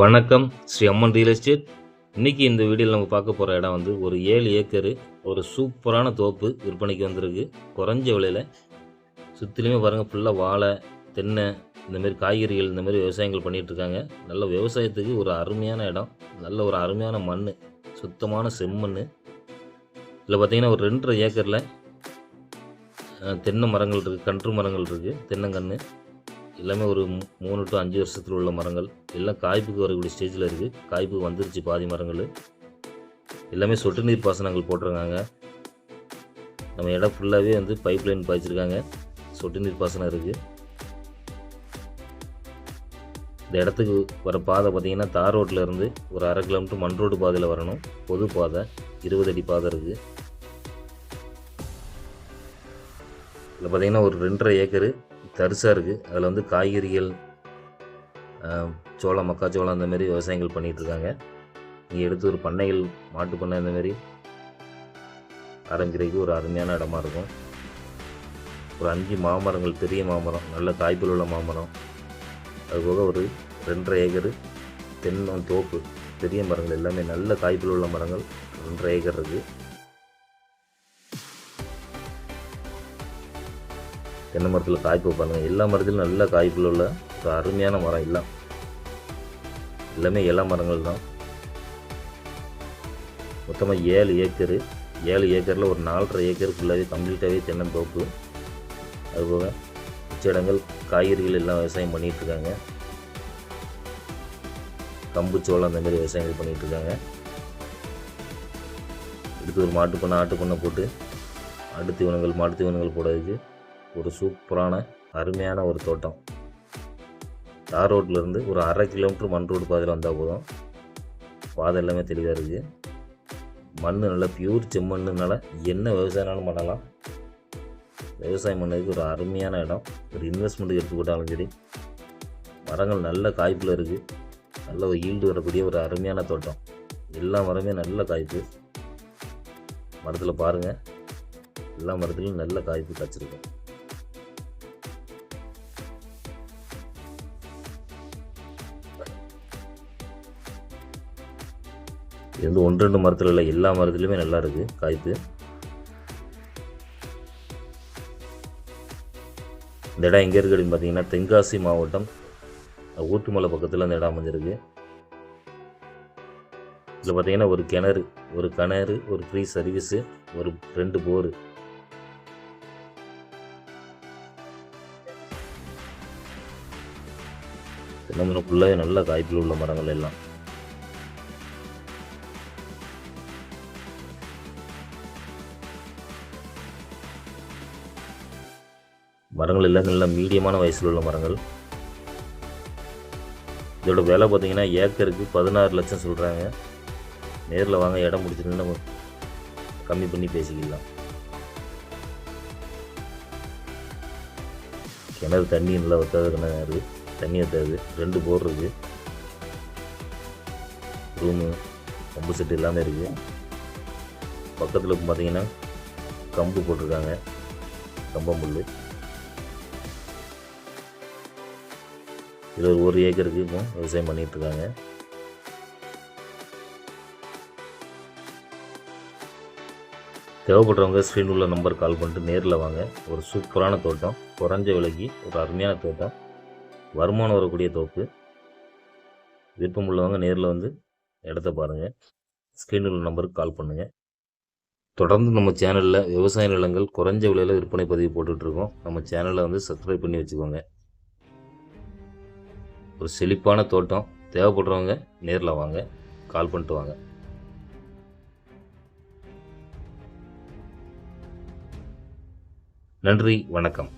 வணக்கம் ஸ்ரீ அம்மன் real estate இன்றைக்கி இந்த வீடியோவில் நம்ம பார்க்க போகிற இடம் வந்து ஒரு ஏழு ஏக்கரு ஒரு சூப்பரான தோப்பு விற்பனைக்கு வந்திருக்கு. குறைஞ்ச விலையில் சுற்றிலுமே பாருங்கள் ஃபுல்லாக வாழை தென்னை இந்தமாரி காய்கறிகள் இந்தமாரி விவசாயங்கள் பண்ணிகிட்ருக்காங்க நல்ல விவசாயத்துக்கு ஒரு அருமையான இடம் நல்ல ஒரு அருமையான மண் சுத்தமான செம்மண் இதில் பார்த்திங்கன்னா ஒரு ரெண்டரை ஏக்கரில் தென்னை மரங்கள் இருக்குது கன்று மரங்கள் இருக்குது தென்னங்கன்று. எல்லாமே ஒரு மூணு டு அஞ்சு வருஷத்தில் உள்ள மரங்கள். எல்லாம் காய்ப்புக்கு வரக்கூடிய ஸ்டேஜில் இருக்குது காய்ப்பு வந்துருச்சு பாதி மரங்கள். எல்லாமே சொட்டு நீர் பாசனங்கள் போட்டிருக்காங்க. நம்ம இடம் ஃபுல்லாகவே வந்து பைப் லைன் பாய்ச்சிருக்காங்க. சொட்டு நீர் பாசனம் இருக்குது இந்த இடத்துக்கு வர பாதை பார்த்தீங்கன்னா தார் ரோட்டில் இருந்து ஒரு அரை கிலோமீட்டர் மண் ரோடு பாதையில் வரணும். பொது பாதை இருபது அடி பாதை இருக்குது இதில் பார்த்தீங்கன்னா ஒரு ரெண்டரை ஏக்கரு தரிசாக இருக்குது அதில் வந்து காய்கறிகள் சோளம் மக்காச்சோளம் அந்த மாதிரி விவசாயங்கள் பண்ணிகிட்டு இருக்காங்க. இங்கே எடுத்து ஒரு பண்ணைகள் மாட்டு பண்ணை அந்தமாரி மாதிரி ஆரம்பிக்கிறதுக்கு ஒரு அருமையான இடமா இருக்கும். ஒரு அஞ்சு மாமரங்கள் பெரிய மாமரம் நல்ல காய்ப்புல உள்ள மாமரம். அதுபோக ஒரு ரெண்டரை ஏக்கர் தென்னம் தோப்பு பெரிய மரங்கள் எல்லாமே நல்ல காய்ப்புல உள்ள மரங்கள் ரெண்டரை ஏக்கர் இருக்குது தென்னை மரத்தில் காய்ப்பு பாருங்கள் எல்லா மரத்திலும் நல்ல காய்ப்பில் உள்ள ஒரு அருமையான மரம் எல்லாம். எல்லாமே எல்லா மரங்கள் தான். மொத்தமாக ஏழு ஏக்கரு. ஏழு ஏக்கரில் ஒரு நாலரை ஏக்கர் ஃபுல்லாகவே கம்ப்ளீட்டாகவே தென்னந்தோப்பு அதுபோக மிச்ச இடங்கள் காய்கறிகள் எல்லாம் விவசாயம் பண்ணிகிட்டு இருக்காங்க. கம்பு சோளம் அந்த மாதிரி விவசாயங்கள் பண்ணிகிட்டு இருக்காங்க. அடுத்து ஒரு மாட்டு பண்ணை ஆட்டு பண்ணை போட்டு ஆட்டு தீவனங்கள் மாட்டு தீவனங்கள் போடுறதுக்கு ஒரு சூப்பரான அருமையான ஒரு தோட்டம். தார் ரோட்லேருந்து ஒரு அரை கிலோமீட்டர் மண் ரோடு பாதையில் வந்தால் போதும். பாதை எல்லாமே தெளிவாக இருக்குது மண் நல்லா பியூர் செம்மண்ணுனால என்ன விவசாயம்னாலும் பண்ணலாம். விவசாயம் பண்ணதுக்கு ஒரு அருமையான இடம். ஒரு இன்வெஸ்ட்மெண்ட்டுக்கு எடுத்துக்கிட்டாலும் சரி. மரங்கள் நல்ல காய்ப்பில் இருக்குது நல்ல ஒரு ஈல்டு வரக்கூடிய ஒரு அருமையான தோட்டம். எல்லா மரமே நல்ல காய்ப்பு. மரத்தில் பாருங்கள் எல்லா மரத்துலையும் நல்ல காய்ப்பு காய்ச்சிருக்கும் இது வந்து ஒன்று ரெண்டு மரத்தில் இல்லை எல்லா மரத்துலையுமே நல்லா இருக்குது காய்ப்பு. இந்த இடம் எங்கே இருக்குது அப்படின்னு பார்த்தீங்கன்னா தென்காசி மாவட்டம் ஊத்துமலை பக்கத்தில் அந்த இடம் அமைஞ்சிருக்கு. இதில் பார்த்தீங்கன்னா ஒரு கிணறு ஒரு கிணறு ஒரு ஃப்ரீ சர்வீஸு ஒரு ரெண்டு போரு. தென்னமரம் ஃபுல்லாக நல்ல காய்ப்பில் உள்ள மரங்கள் எல்லாம். மரங்கள் எல்லாம் நல்ல மீடியமான வயசில் உள்ள மரங்கள். இதோட விலை பார்த்தீங்கன்னா ஏக்கருக்கு பதினாறு லட்சம் சொல்கிறாங்க நேரில் வாங்க இடம் பிடிச்சிருந்து நம்ம கம்மி பண்ணி பேசிக்கலாம். கிணறு தண்ணி நல்லா வற்றாத கிணறு தண்ணி வற்றாது ரெண்டு போர் இருக்குது ரூமு பம்பு செட்டு எல்லாமே இருக்குது பக்கத்தில் பார்த்தீங்கன்னா கம்பு போட்டிருக்காங்க. கம்பம்புல் இது ஒரு ஒரு ஏக்கருக்கு இப்போ விவசாயம் பண்ணிட்டு இருக்காங்க தேவைப்படுறவங்க ஸ்க்ரீன் உள்ள நம்பர் கால் பண்ணிட்டு நேரில் வாங்க. ஒரு சூப்பரான தோட்டம் குறைஞ்ச விலைக்கு ஒரு அருமையான தோட்டம். வருமானம் வரக்கூடிய தோப்பு. விருப்பம் உள்ளவங்க நேரில் வந்து இடத்த பாருங்கள் ஸ்க்ரீனில் உள்ள நம்பருக்கு கால் பண்ணுங்கள் தொடர்ந்து நம்ம சேனலில் விவசாய நிலங்கள் குறைஞ்ச விலையில் விற்பனை பதிவு போட்டுட்ருக்கோம். நம்ம சேனலை வந்து சப்ஸ்கிரைப் பண்ணி வச்சுக்கோங்க. ஒரு செழிப்பான தோட்டம். தேவைப்படுறவங்க நேரில் வாங்க. கால் பண்ணிட்டு வாங்க. நன்றி. வணக்கம்.